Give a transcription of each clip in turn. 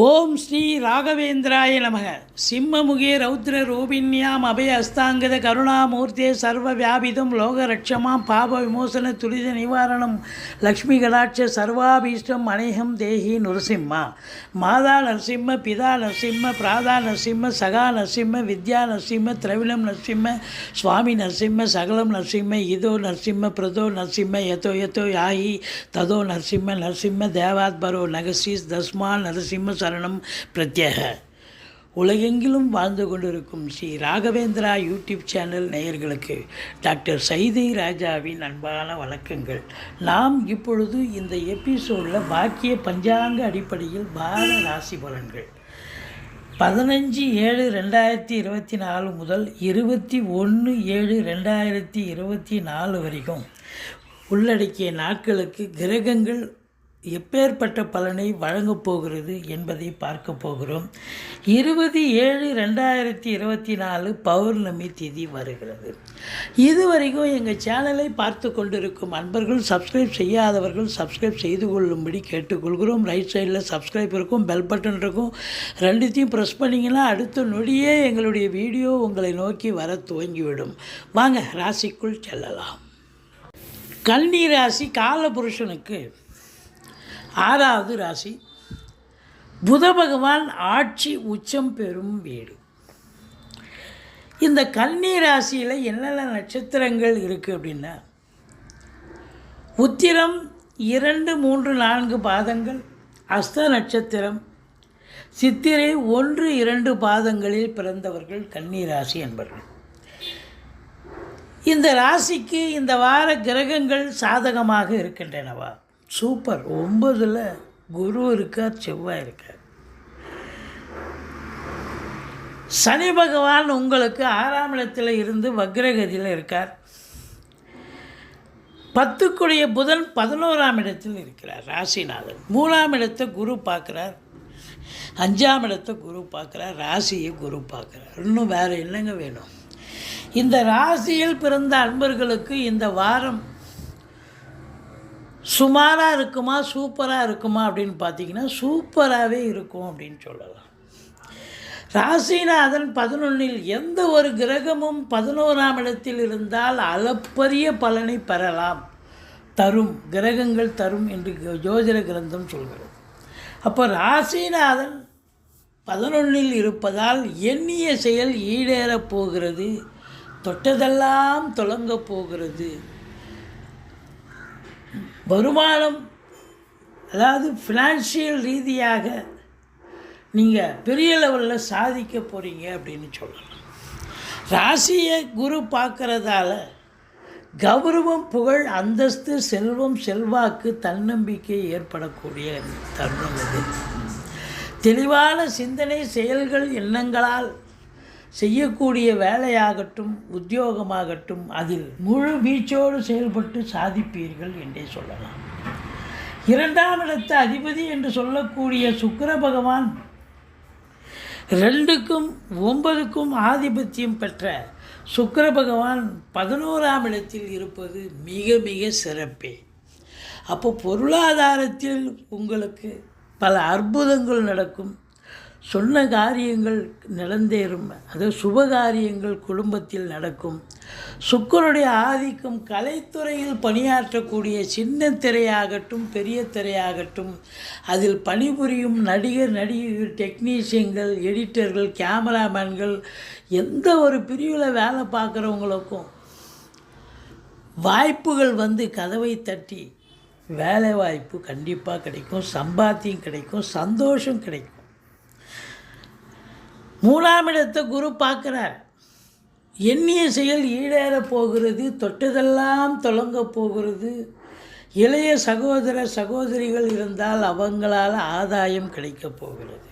ஓம் ஸ்ரீ ராகவேந்திராய நமக. சிம்மமுகே ரௌத்ர ரூபின்யாம் அபய அஸ்தாங்கத கருணாமூர்த்தே சர்வ வியாபிதம் லோகரட்சமாம் பாப விமோசன துரித நிவாரணம் லக்ஷ்மி கடாட்ச சர்வாபீஷ்டம் அநேகம் தேகி நுரசிம்மா. மாதா நரசிம்ம பிதா நரசிம்ம பிராதா நரசிம்ம சகா நரசிம்ம வித்யா நரசிம்ம திரவிணம் நரசிம்ம சுவாமி நரசிம்ம சகலம் நரசிம்ம இதோ நரசிம்ம பிரதோ நரசிம்ம எதோ எதோ யாகி ததோ நரசிம்ம நரசிம்ம தேவாத்பரோ நகசீஸ் தஸ்மா நரசிம்ம சரணம் பிரத்யேக. உலகெங்கிலும் வாழ்ந்து கொண்டிருக்கும் ஸ்ரீ ராகவேந்திரா யூடியூப் சேனல் நேயர்களுக்கு டாக்டர் சைதை ராஜாவின் அன்பான வணக்கங்கள். நாம் இப்பொழுது இந்த எபிசோடில் பாக்கிய பஞ்சாங்க அடிப்படையில் பார ராசி பலன்கள். பதினஞ்சு ஏழு ரெண்டாயிரத்தி இருபத்தி நாலு முதல் இருபத்தி ஒன்று ஏழு ரெண்டாயிரத்தி இருபத்தி நாலு வரைக்கும் உள்ளடக்கிய நாட்களுக்கு கிரகங்கள் எப்பேற்பட்ட பலனை வழங்கப் போகிறது என்பதை பார்க்க போகிறோம். இருபது ஏழு ரெண்டாயிரத்தி இருபத்தி நாலு பௌர்ணமி திதி வருகிறது. இதுவரைக்கும் எங்கள் சேனலை பார்த்து கொண்டிருக்கும் அன்பர்கள் சப்ஸ்கிரைப் செய்யாதவர்கள் சப்ஸ்கிரைப் செய்து கொள்ளும்படி கேட்டுக்கொள்கிறோம். ரைட் சைடில் சப்ஸ்கிரைப் இருக்கும் பெல் பட்டன் இருக்கும். ரெண்டுத்தையும் ப்ரெஸ் பண்ணிங்கன்னா அடுத்த நொடியே எங்களுடைய வீடியோ உங்களை நோக்கி வர துவங்கிவிடும். வாங்க ராசிக்குள் செல்லலாம். கன்னி ராசி காலபுருஷனுக்கு ஆறாவது ராசி. புத பகவான் ஆட்சி உச்சம் பெறும் வீடு. இந்த கன்னி ராசியில் என்னென்ன நட்சத்திரங்கள் இருக்குது அப்படின்னா உத்திரம் இரண்டு மூன்று நான்கு பாதங்கள் அஸ்த நட்சத்திரம் சித்திரை ஒன்று இரண்டு பாதங்களில் பிறந்தவர்கள் கன்னி ராசி என்பர்கள். இந்த ராசிக்கு இந்த வார கிரகங்கள் சாதகமாக இருக்கின்றனவா? சூப்பர். ஒம்பதில் குரு இருக்கார் செவ்வாய் இருக்கார். சனி பகவான் உங்களுக்கு ஆறாம் இடத்தில் இருந்து வக்ரகதியில் இருக்கார். பத்துக்குடைய புதன் பதினோராம் இடத்தில் இருக்கிறார் ராசிநாதன். மூணாம் இடத்தை குரு பார்க்குறார். அஞ்சாம் இடத்தை குரு பார்க்குறார் ராசியை குரு பார்க்குறார். இன்னும் வேறு என்னங்க வேணும்? இந்த ராசியில் பிறந்த அன்பர்களுக்கு இந்த வாரம் சுமாராக இருக்குமா சூப்பராக இருக்குமா அப்படின்னு பார்த்தீங்கன்னா சூப்பராகவே இருக்கும் அப்படின்னு சொல்லலாம். ராசிநாதன் பதினொன்றில் எந்த ஒரு கிரகமும் பதினோராம் இடத்தில் இருந்தால் அளப்பரிய பலனை பெறலாம். தரும் கிரகங்கள் தரும் என்று ஜோதிட கிரந்தம் சொல்கிறது. அப்போ ராசிநாதன் பதினொன்றில் இருப்பதால் எண்ணிய செயல் ஈடேறப் போகிறது தொட்டதெல்லாம் தொடங்கப் போகிறது. வருமானம் அதாவது ஃபினான்ஷியல் ரீதியாக நீங்கள் பெரிய லெவலில் சாதிக்க போகிறீங்க அப்படின்னு சொல்லலாம். ராசியை குரு பார்க்குறதால கௌரவம் புகழ் அந்தஸ்து செல்வம் செல்வாக்கு தன்னம்பிக்கை ஏற்படக்கூடிய தருணம் இது. தெளிவான சிந்தனை செயல்கள் எண்ணங்களால் செய்யக்கூடிய வேலையாகட்டும் உத்தியோகமாகட்டும் அதில் முழு வீச்சோடு செயல்பட்டு சாதிப்பீர்கள் என்றே சொல்லலாம். இரண்டாம் இடத்து அதிபதி என்று சொல்லக்கூடிய சுக்கர பகவான் ரெண்டுக்கும் ஒன்பதுக்கும் ஆதிபத்தியம் பெற்ற சுக்கர பகவான் பதினோராம் இடத்தில் இருப்பது மிக மிக சிறப்பே. அப்போ பொருளாதாரத்தில் உங்களுக்கு பல அற்புதங்கள் நடக்கும். சொன்ன காரியங்கள் நடந்தேறும் அது சுபகாரியங்கள் குடும்பத்தில் நடக்கும். சுக்கருடைய ஆதிக்கம் கலைத்துறையில் பணியாற்றக்கூடிய சின்ன திரையாகட்டும் பெரிய திரையாகட்டும் அதில் பணிபுரியும் நடிகர் நடிகர்கள் டெக்னீஷியன்கள் எடிட்டர்கள் கேமராமேன்கள் எந்த ஒரு பிரிவில் வேலை பார்க்குறவங்களுக்கும் வாய்ப்புகள் வந்து கதவை தட்டி வேலை வாய்ப்பு கண்டிப்பாக கிடைக்கும் சம்பாத்தியம் கிடைக்கும் சந்தோஷம் கிடைக்கும். மூணாம் இடத்தை குரு பார்க்குறார். எண்ணிய செயல் ஈடேற போகிறது தொட்டதெல்லாம் தொடங்க போகிறது. இளைய சகோதர சகோதரிகள் இருந்தால் அவங்களால் ஆதாயம் கிடைக்கப் போகிறது.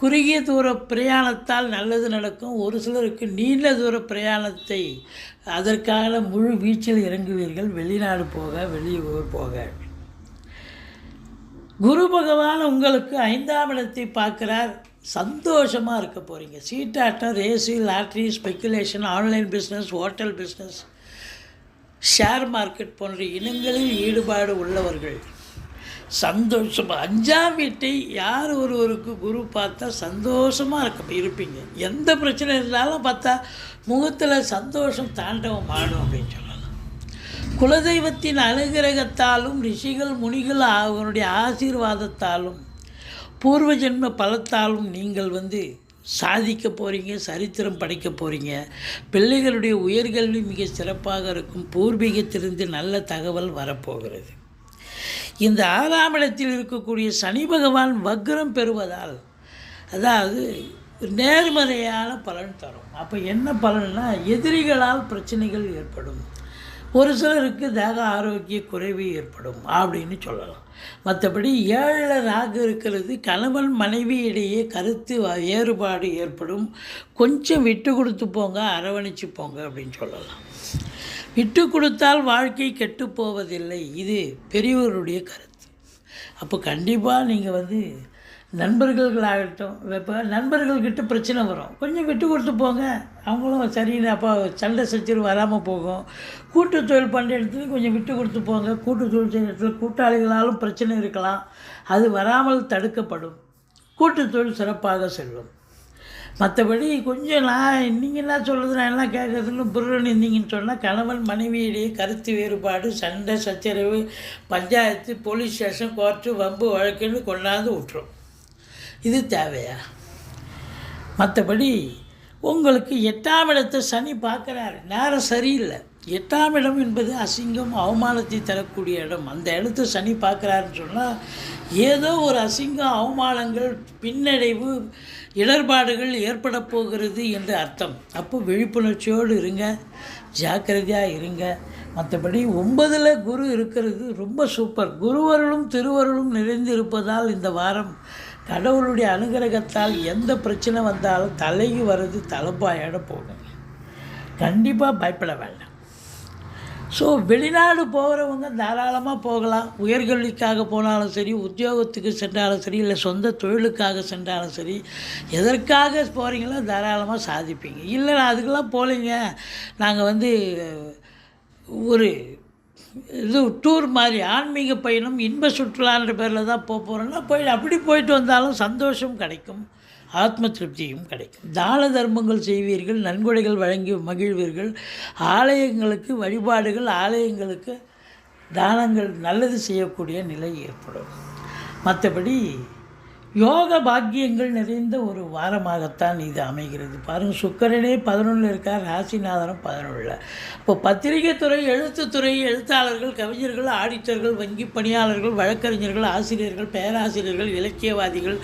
குறுகிய தூர பிரயாணத்தால் நல்லது நடக்கும். ஒரு சிலருக்கு நீண்ட தூர பிரயாணத்தை அதற்காக முழு வீச்சில் இறங்குவீர்கள். வெளிநாடு போக வெளியூர் போக. குரு பகவான் உங்களுக்கு ஐந்தாம் இடத்தை பார்க்குறார். சந்தோஷமாக இருக்க போகிறீங்க சீட்டாட்டம் AC lottery speculation online business hotel business share market போன்ற இனங்களில் ஈடுபாடு உள்ளவர்கள். சந்தோஷமாக அஞ்சாம் வீட்டை யார் ஒருவருக்கு குரு பார்த்தா சந்தோஷமாக இருக்க இருப்பீங்க. எந்த பிரச்சனை இருந்தாலும் பார்த்தா முகத்தில் சந்தோஷம் தாண்டவம் ஆடும் அப்படின்னு சொல்லலாம். குலதெய்வத்தின் அனுகிரகத்தாலும் ரிஷிகள் முனிகள் அவனுடைய ஆசீர்வாதத்தாலும் பூர்வ ஜென்ம பலத்தாலும் நீங்கள் வந்து சாதிக்க போகிறீங்க சரித்திரம் படைக்க போகிறீங்க பிள்ளைகளுடைய உயர்கல்வி மிக சிறப்பாக இருக்கும். பூர்வீகத்திலிருந்து நல்ல தகவல் வரப்போகிறது. இந்த ஆறாம் இடத்தில் இருக்கக்கூடிய சனி பகவான் வக்ரம் பெறுவதால் அதாவது நேர்மறையான பலன் தரும். அப்போ என்ன பலன்னா எதிரிகளால் பிரச்சனைகள் ஏற்படும். ஒரு சிலருக்கு தேக ஆரோக்கிய குறைவு ஏற்படும் அப்படின்னு சொல்லலாம். மற்றபடி ஏழில் ராகு இருக்கிறது கணவன் மனைவியிடையே கருத்து வேறுபாடு ஏற்படும். கொஞ்சம் விட்டு கொடுத்து போங்க அரவணைச்சு போங்க அப்படின்னு சொல்லலாம். விட்டு கொடுத்தால் வாழ்க்கை கெட்டு போவதில்லை இது பெரியவருடைய கருத்து. அப்போ கண்டிப்பாக நீங்கள் வந்து நண்பர்களாகட்டும் இப்போ நண்பர்கள்கிட்ட பிரச்சனை வரும். கொஞ்சம் விட்டு கொடுத்து போங்க. அவங்களும் சரின்னு அப்போ சண்டை சச்சரவு வராமல் போகும். கூட்டு தொழில் பண்ணுற இடத்துல கொஞ்சம் விட்டு கொடுத்து போங்க. கூட்டு தொழில் செய்கிற இடத்துல கூட்டாளிகளாலும் பிரச்சனை இருக்கலாம். அது வராமல் தடுக்கப்படும். கூட்டு தொழில் சிறப்பாக செல்லும். மற்றபடி கொஞ்சம் நான் நீங்கள் என்ன சொல்கிறது நான் எல்லாம் கேட்குறதுன்னு புருடன் இருந்தீங்கன்னு சொன்னால் கணவன் மனைவியிடையே கருத்து வேறுபாடு சண்டை சச்சரவு பஞ்சாயத்து போலீஸ் ஸ்டேஷன் கோர்ட்டு வம்பு வழக்குன்னு கொண்டாந்து விட்டுரும். இது தேவையா? மற்றபடி உங்களுக்கு எட்டாம் இடத்தை சனி பார்க்குறாரு. நேரம் சரியில்லை. எட்டாம் இடம் என்பது அசிங்கம் அவமானத்தை தரக்கூடிய இடம். அந்த இடத்த சனி பார்க்குறாருன்னு சொன்னால் ஏதோ ஒரு அசிங்கம் அவமானங்கள் பின்னடைவு இடர்பாடுகள் ஏற்பட போகிறது என்று அர்த்தம். அப்போ விழிப்புணர்ச்சியோடு இருங்க ஜாக்கிரதையாக இருங்க. மற்றபடி ஒன்பதில் குரு இருக்கிறது ரொம்ப சூப்பர். குருவருளும் திருவருளும் நிறைந்து இருப்பதால் இந்த வாரம் கடவுளுடைய அனுகிரகத்தால் எந்த பிரச்சனை வந்தாலும் தலைக்கு வர்றது தலைப்பாயோட போகுங்க கண்டிப்பாக பயப்பட வேண்டாம். ஸோ வெளிநாடு போகிறவங்க தாராளமாக போகலாம். உயர்கல்விக்காக போனாலும் சரி உத்தியோகத்துக்கு சென்றாலும் சரி இல்லை சொந்த தொழிலுக்காக சென்றாலும் சரி எதற்காக போகிறீங்களோ தாராளமாக சாதிப்பீங்க. இல்லை நான் அதுக்கெல்லாம் போகலைங்க நாங்கள் வந்து ஒரு இது டூர் மாதிரி ஆன்மீக பயணம் இன்ப சுற்றுலான்ற பேரில் தான் போக போகிறோன்னா போய் அப்படி போயிட்டு வந்தாலும் சந்தோஷம் கிடைக்கும். ஆத்ம திருப்தியும் கிடைக்கும். தான தர்மங்கள் செய்வீர்கள் நன்கொடைகள் வழங்கி மகிழ்வீர்கள். ஆலயங்களுக்கு வழிபாடுகள் ஆலயங்களுக்கு தானங்கள் நல்லது செய்யக்கூடிய நிலை ஏற்படும். மற்றபடி யோக பாக்கியங்கள் நிறைந்த ஒரு வாரமாகத்தான் இது அமைகிறது. பாருங்கள் சுக்கரனே பதினொன்றில் இருக்கார் ராசிநாதனும் பதினொன்றில் இப்போ பத்திரிகை துறை எழுத்துத்துறை எழுத்தாளர்கள் கவிஞர்கள் ஆடிட்டர்கள் வங்கி பணியாளர்கள் வழக்கறிஞர்கள் ஆசிரியர்கள் பேராசிரியர்கள் இலக்கியவாதிகள்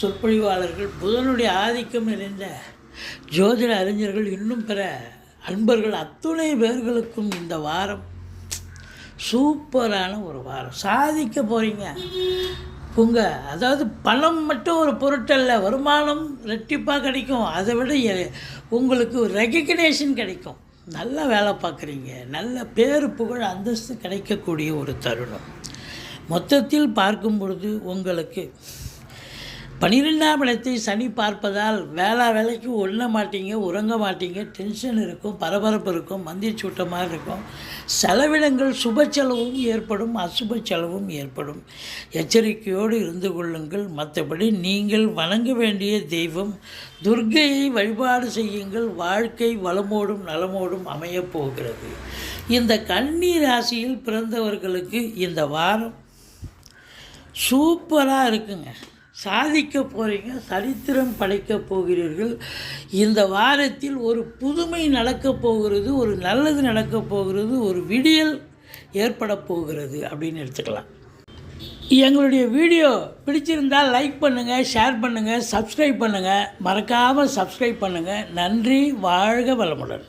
சொற்பொழிவாளர்கள் புதனுடைய ஆதிக்கம் நிறைந்த ஜோதிட அறிஞர்கள் இன்னும் பிற அன்பர்கள் அத்துணை பேர்களுக்கும் இந்த வாரம் சூப்பரான ஒரு வாரம். சாதிக்க போகிறீங்க உங்கள் அதாவது பணம் மட்டும் ஒரு பொருட்டல்ல வருமானம் ரெட்டிப்பாக கிடைக்கும். அதை விட எ- உங்களுக்கு ரெகக்னேஷன் கிடைக்கும். நல்லா வேலை பார்க்குறீங்க. நல்ல பேர் புகழ் அந்தஸ்து கிடைக்கக்கூடிய ஒரு தருணம். மொத்தத்தில் பார்க்கும் பொழுது உங்களுக்கு பனிரெண்டாம் இடத்தை சனி பார்ப்பதால் வேளா வேலைக்கு ஒண்ண மாட்டீங்க உறங்க மாட்டீங்க டென்ஷன் இருக்கும் பரபரப்பு இருக்கும் மந்திர சூட்டமாக இருக்கும். செலவினங்கள் சுப செலவும் ஏற்படும் அசுப செலவும் ஏற்படும். எச்சரிக்கையோடு இருந்து கொள்ளுங்கள். மற்றபடி நீங்கள் வணங்க வேண்டிய தெய்வம் துர்கையை வழிபாடு செய்யுங்கள். வாழ்க்கை வளமோடும் நலமோடும் அமையப் போகிறது. இந்த கன்னி ராசியில் பிறந்தவர்களுக்கு இந்த வாரம் சூப்பராக இருக்குங்க. சாதிக்க போகிறீங்க சரித்திரம் படைக்க போகிறீர்கள். இந்த வாரத்தில் ஒரு புதுமை நடக்கப் போகிறது ஒரு நல்லது நடக்கப் போகிறது ஒரு விடியல் ஏற்பட போகிறது அப்படின்னு எடுத்துக்கலாம். எங்களுடைய வீடியோ பிடிச்சிருந்தால் லைக் பண்ணுங்கள் ஷேர் பண்ணுங்கள் சப்ஸ்கிரைப் பண்ணுங்கள் மறக்காமல் சப்ஸ்கிரைப் பண்ணுங்கள் நன்றி வாழ்க வளமுடன்.